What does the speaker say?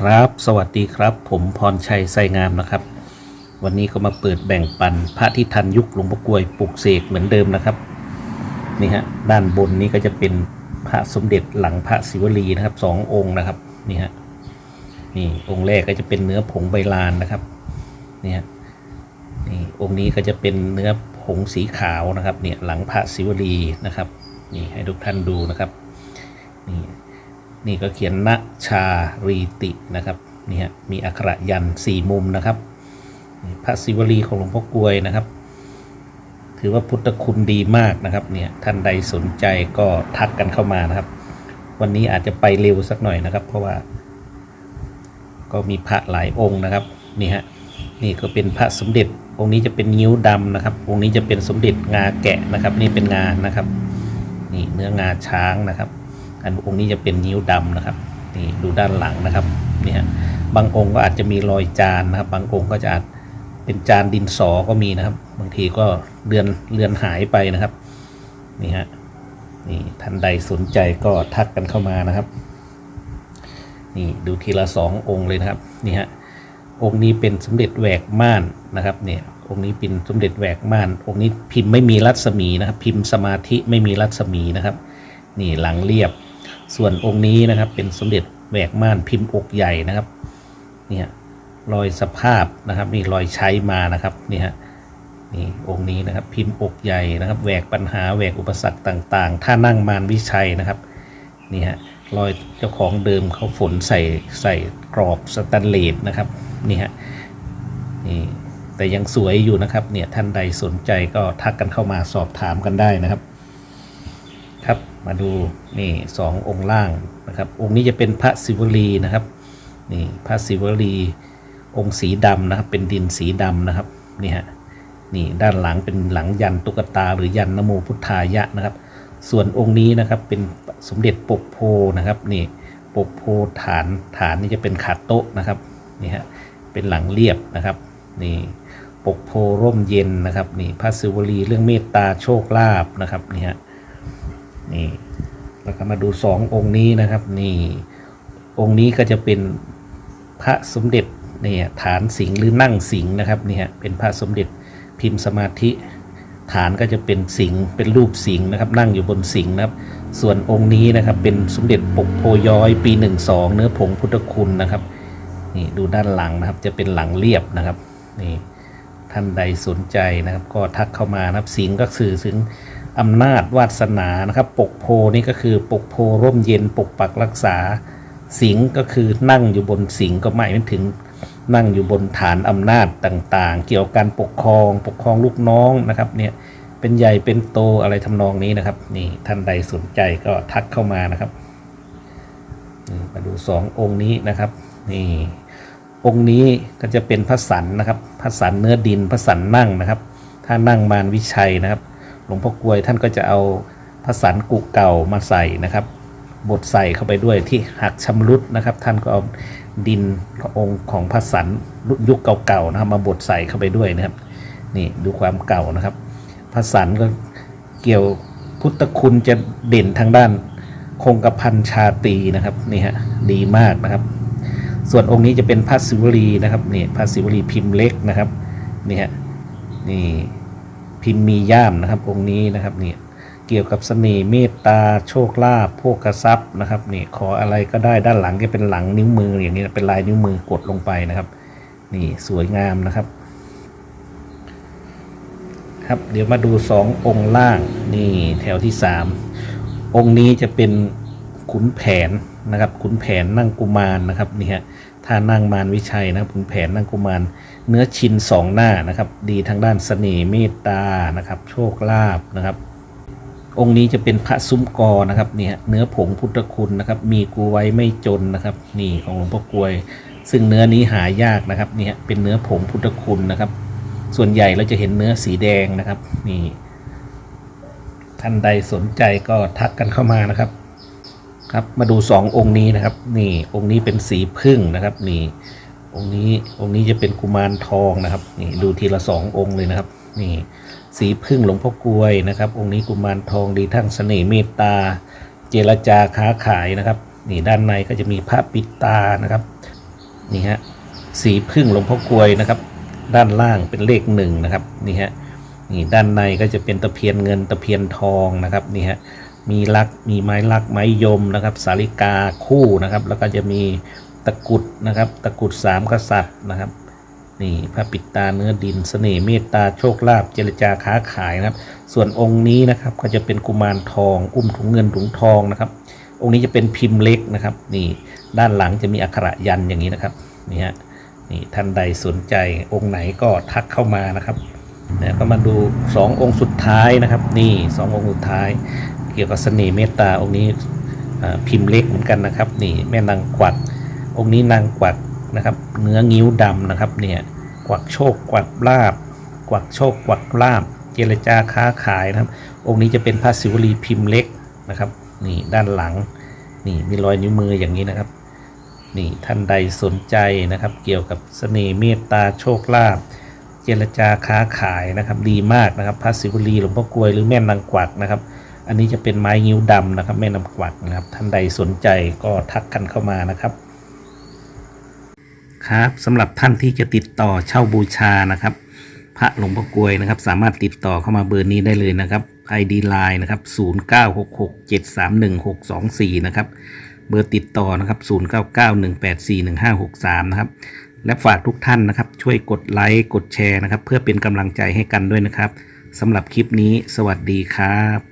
ครับ สวัสดีครับ ผมพรชัยไซงามนะครับ วันนี้ก็มาเปิดแบ่งปันพระที่ทันยุคหลวงพ่อกวยปลุกเสกเหมือนเดิมนะครับนี่ฮะด้านบนนี้ก็จะเป็นพระสมเด็จหลังพระศิวลีนะครับสององค์นะครับนี่ฮะนี่องค์แรกก็จะเป็นเนื้อผงใบลานนะครับนี่ฮะนี่องค์นี้ก็จะเป็นเนื้อผงสีขาวนะครับเนี่ยหลังพระศิวลีนะครับนี่ให้ทุกท่านดูนะครับ นี่ก็เขียนณชารีตินะครับนี่ฮะมีอักขระยันสี่มุมนะครับพระศิวลีของหลวงพ่อกลวยนะครับ ถือว่าพุทธคุณดีมากนะครับเนี่ยท่านใดสนใจก็ทักกันเข้ามานะครับ วันนี้อาจจะไปเร็วสักหน่อยนะครับ เพราะว่า ก็มีพระหลายองค์นะครับนี่ฮะนี่ก็เป็นพระสมเด็จ องค์นี้จะเป็นงิ้วดำนะครับ องค์นี้จะเป็นสมเด็จงาแกะนะครับ นี่เป็นงานะครับ นี่เนื้องาช้างนะครับ อันองค์นี้จะเป็นนิ้วดำนะครับนี่ดูด้านหลังนะครับนี่ฮะบางองค์ก็อาจจะมีรอยจานนะครับ บางองค์ก็จะอาจเป็นจานดินสอก็มีนะครับ บางทีก็เลือนเลือนหายไปนะครับนี่ฮะนี่ท่านใดสนใจก็ทักกันเข้ามานะครับนี่ดูทีละสององค์เลยนะครับนี่ฮะองค์นี้เป็นสมเด็จแหวกม่านนะครับเนี่ยองค์นี้เป็นสมเด็จแหวกม่าน องค์นี้พิมพ์ไม่มีรัศมีนะครับ พิมพ์สมาธิไม่มีรัศมีนะครับ นี่หลังเรียบ ส่วนองค์นี้นะครับเป็นสมเด็จแหวกม่านพิมพ์อกใหญ่นะครับเนี่ยรอยสภาพนะครับนี่รอยใช้มานะครับนี่ฮะนี่องค์นี้นะครับพิมพ์อกใหญ่นะครับแหวกปัญหาแหวกอุปสรรคต่างๆถ้านั่งมารวิชัยนะครับนี่ฮะรอยเจ้าของเดิมเขาฝนใส่ใส่กรอบสแตนเลสนะครับนี่ฮะนี่แต่ยังสวยอยู่นะครับเนี่ยท่านใดสนใจก็ทักกันเข้ามาสอบถามกันได้นะครับ ครับ มาดูนี่สององค์ล่างนะครับ องค์นี้จะเป็นพระศิวลีนะครับนี่พระศิวลีองค์สีดำนะครับ เป็นดินสีดำนะครับนี่ฮะนี่ด้านหลังเป็นหลังยันตุ๊กตา หรือยันนโมพุทธายะนะครับ ส่วนองค์นี้นะครับเป็นสมเด็จปกโพนะครับนี่ปกโพฐานฐานนี่จะเป็นขาโต๊ะนะครับนี่ฮะเป็นหลังเรียบนะครับนี่ปกโพร่มเย็นนะครับนี่พระศิวลีเรื่องเมตตาโชคลาภนะครับนี่ฮะ นี่แล้วก็มาดูสององค์นี้นะครับนี่องค์นี้ก็จะเป็นพระสมเด็จเนี่ยฐานสิงหรือนั่งสิงนะครับนี่ฮะเป็นพระสมเด็จพิมพ์สมาธิฐานก็จะเป็นสิงเป็นรูปสิงนะครับนั่งอยู่บนสิงนะครับ ส่วนองค์นี้นะครับเป็นสมเด็จปกโพย้อยปีหนึ่งสองเนื้อผงพุทธคุณนะครับนี่ดูด้านหลังนะครับจะเป็นหลังเรียบนะครับนี่ท่านใดสนใจนะครับ ก็ทักเข้ามานะครับสิงก็สื่อถึง อำนาจวาสนานะครับ ปกโพนี่ก็คือปกโพร่มเย็นปกปักรักษา สิงก็คือนั่งอยู่บนสิงก็หมายถึงนั่งอยู่บนฐานอำนาจต่างๆ เกี่ยวกับการปกครอง ปกครองลูกน้องนะครับเนี่ยเป็นใหญ่เป็นโตอะไรทำนองนี้นะครับ นี่ท่านใดสนใจก็ทักเข้ามานะครับมาดูสององค์นี้นะครับนี่องค์นี้ก็จะเป็นพระสันนะครับพระสันเนื้อดินพระสันนั่งนะครับ ถ้านั่งมารวิชัยนะครับ หลวงพ่อกลวยท่านก็จะเอาพระสันกุเก่ามาใส่นะครับ บดใส่เข้าไปด้วยที่หักชำรุดนะครับ ท่านก็เอาดินองค์ของพระสันยุคเก่าๆนะครับ มาบดใส่เข้าไปด้วยนะครับ นี่ดูความเก่านะครับพระสันก็เกี่ยวพุทธคุณจะเด่นทางด้านคงกระพันชาตีนะครับนี่ฮะดีมากนะครับ ส่วนองค์นี้จะเป็นพระศิวลีนะครับนี่พระศิวลีพิมพ์เล็กนะครับนี่ฮะนี่ พิมพ์มีย่ามนะครับองค์นี้นะครับเนี่ยเกี่ยวกับเสน่ห์เมตตาโชคลาภโภคทรัพย์นะครับนี่ขออะไรก็ได้ด้านหลังก็เป็นหลังนิ้วมืออย่างนี้เป็นลายนิ้วมือกดลงไปนะครับ นี่สวยงามนะครับ ครับเดี๋ยวมาดูสององค์ล่างนี่แถวที่สามองค์นี้จะเป็นขุนแผนนะครับขุนแผนนั่งกุมารนะครับนี่ฮะ ถ้านั่งมารวิชัยนะครับขุนแผนนั่งกุมารเนื้อชินสองหน้านะครับ ดีทางด้านเสน่ห์เมตตานะครับ โชคลาภนะครับ องค์นี้จะเป็นพระซุ้มกอนะครับเนี่ยเนื้อผงพุทธคุณนะครับ มีกูไว้ไม่จนนะครับ นี่ของหลวงพ่อกลวย ซึ่งเนื้อนี้หายากนะครับเนี่ยเป็นเนื้อผงพุทธคุณนะครับ ส่วนใหญ่เราจะเห็นเนื้อสีแดงนะครับ นี่ท่านใดสนใจก็ทักกันเข้ามานะครับ ครับมาดูสององค์นี้นะครับ นี่องค์นี้เป็นสีพึ่งนะครับ นี่องค์นี้องค์นี้จะเป็นกุมารทองนะครับ นี่ดูทีละสององค์เลยนะครับ นี่สีพึ่งหลวงพ่อกลวยนะครับ องค์นี้กุมารทองดีทั้งเสน่ห์เมตตา เจรจาค้าขายนะครับ นี่ด้านในก็จะมีพระปิดตานะครับนี่ฮะสีพึ่งหลวงพ่อกลวยนะครับ ด้านล่างเป็นเลขหนึ่งนะครับนี่ฮะนี่ด้านในก็จะเป็นตะเพียนเงินตะเพียนทองนะครับนี่ฮะ มีลักมีไม้ลักไม้ยมนะครับ สาลิกาคู่นะครับ แล้วก็จะมีตะกุดนะครับ ตะกุดสามกษัตริย์นะครับนี่พระปิดตาเนื้อดินเสน่ห์เมตตาโชคลาภเจรจาค้าขายนะครับ ส่วนองค์นี้นะครับก็จะเป็นกุมารทอง อุ้มถุงเงินถุงทองนะครับ องค์นี้จะเป็นพิมพ์เล็กนะครับ นี่ด้านหลังจะมีอักขระยันอย่างนี้นะครับนี่ฮะนี่ท่านใดสนใจองค์ไหนก็ทักเข้ามานะครับเนี่ยก็มาดูสององค์สุดท้ายนะครับ นี่สององค์สุดท้าย เกี่ยวกับเสน่ห์เมตตาองค์นี้พิมพ์เล็กเหมือนกันนะครับนี่แม่นางกวักองค์นี้นางกวักนะครับ เนื้องิ้วดำนะครับเนี่ยกวักโชคกวักลาบ กวักโชคกวักลาบ เจรจาค้าขายนะครับ องค์นี้จะเป็นพระศิวลีพิมพ์เล็กนะครับนี่ด้านหลังนี่มีรอยนิ้วมืออย่างนี้นะครับนี่ท่านใดสนใจนะครับ เกี่ยวกับเสน่ห์เมตตาโชคลาภเจรจาค้าขายนะครับ ดีมากนะครับพระศิวลีหลวงพ่อกลวยหรือแม่นางกวักนะครับ อันนี้จะเป็นไม้งิ้วดำนะครับแม่นางกวักนะครับ ท่านใดสนใจก็ทักกันเข้ามานะครับ ครับสำหรับท่านที่จะติดต่อเช่าบูชานะครับ พระหลวงพ่อกลวยนะครับ สามารถติดต่อเข้ามาเบอร์นี้ได้เลยนะครับ ID Line นะครับ0966731624 นะครับเบอร์ติดต่อนะครับ 0991841563 นะครับ และฝากทุกท่านนะครับ ช่วยกดไลค์ กดแชร์นะครับ เพื่อเป็นกำลังใจให้กันด้วยนะครับ สำหรับคลิปนี้ สวัสดีครับ